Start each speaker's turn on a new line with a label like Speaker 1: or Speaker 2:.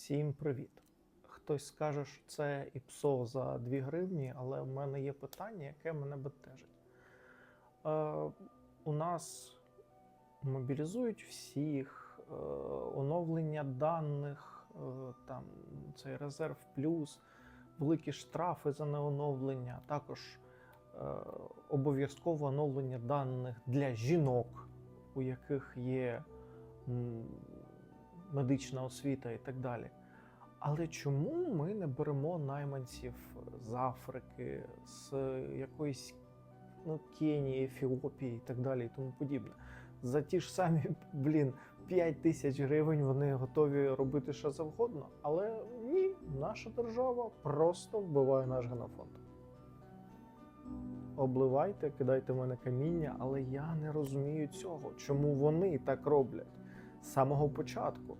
Speaker 1: Всім привіт! Хтось скаже, що це ІПСО за 2 гривні, але в мене є питання, яке мене бентежить. Е, у нас мобілізують всіх, е, оновлення даних, е, там цей резерв плюс, великі штрафи за неоновлення, також е, обов'язкове оновлення даних для жінок, у яких є медична освіта і так далі. Але чому ми не беремо найманців з Африки, з якоїсь ну, Кенії, Ефіопії і так далі, і тому подібне? За ті ж самі, блін, 5 тисяч гривень вони готові робити що завгодно. Але ні, наша держава просто вбиває наш генофонд. Обливайте, кидайте в мене каміння, але я не розумію цього. Чому вони так роблять самого початку?